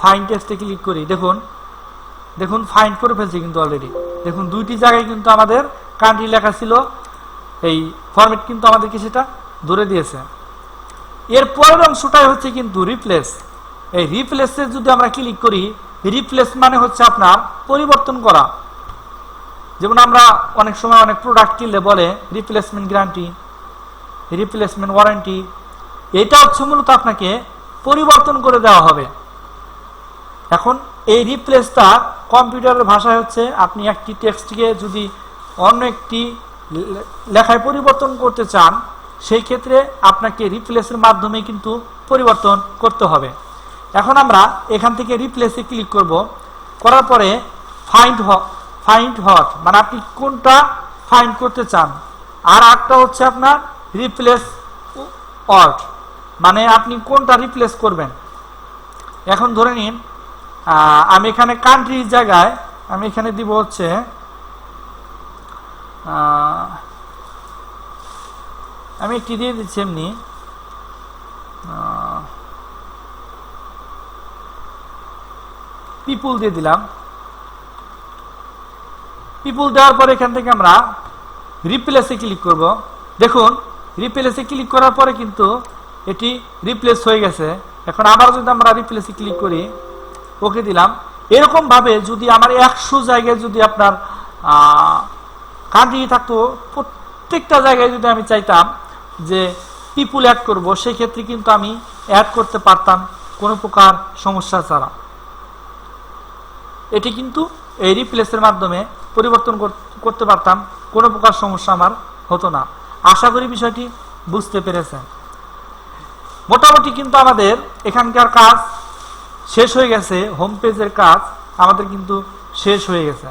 Fine টেক্সটে click করি। দেখুন দেখুন ফাইন্ড করে ফেলছি কিন্তু অলরেডি দেখুন, দুইটি জায়গায় কিন্তু আমাদের কান্ট্রি লেখা ছিল, এই ফরম্যাট কিন্তু আমাদেরকে সেটা? ধরে দিয়েছে। এর পরের অংশটাই হচ্ছে কিন্তু রিপ্লেস এই রিপ্লেসে যদি আমরা ক্লিক করি রিপ্লেস মানে হচ্ছে আপনার পরিবর্তন করা। যেমন আমরা অনেক সময় অনেক প্রোডাক্ট কিনলে বলে রিপ্লেসমেন্ট গ্যারান্টি রিপ্লেসমেন্ট ওয়ারেন্টি এটা হচ্ছে মূলত আপনাকে পরিবর্তন করে দেওয়া হবে। এখন এই রিপ্লেসটা কম্পিউটারের ভাষায় হচ্ছে আপনি একটি টেক্সটকে যদি অন্য একটি লেখায় পরিবর্তন করতে চান, সেই ক্ষেত্রে আপনাকে রিপ্লেসের মাধ্যমে কিন্তু পরিবর্তন করতে হবে। এখন আমরা এখান থেকে রিপ্লেসে ক্লিক করব। করার পরে ফাইন্ড ফাইন্ড হট মানে আপনি কোনটা ফাইন্ড করতে চান। আর একটা হচ্ছে আপনার রিপ্লেস অট মানে আপনি কোনটা রিপ্লেস করবেন। এখন ধরে নিন আমি এখানে কান্ট্রির জায়গায়, আমি এখানে দিব হচ্ছে আমি একটি দিয়ে দিচ্ছি এমনি পিপুল দিয়ে দিলাম। পিপুল দেওয়ার পরে এখান থেকে আমরা রিপ্লেসে ক্লিক করব। দেখুন রিপ্লেসে ক্লিক করার পরে কিন্তু এটি রিপ্লেস হয়ে গেছে। এখন আবার যদি আমরা রিপ্লেসে ক্লিক করি ওকে দিলাম। এরকম ভাবে যদি আমার একশো জায়গায় যদি আপনার কান্ট্রি থাকতো, প্রত্যেকটা জায়গায় যদি আমি চাইতাম যে পিপুল অ্যাড করব সেই ক্ষেত্রে কিন্তু আমি অ্যাড করতে পারতাম কোনো প্রকার সমস্যা ছাড়া। এটি কিন্তু এই রিপ্লেসের মাধ্যমে পরিবর্তন করতে পারতাম, কোনো প্রকার সমস্যা আমার হতো না। আশা করি বিষয়টি বুঝতে পেরেছেন। মোটামুটি কিন্তু আমাদের এখানকার কাজ শেষ হয়ে গেছে হোম পেজের কাজ আমাদের কিন্তু শেষ হয়ে গেছে।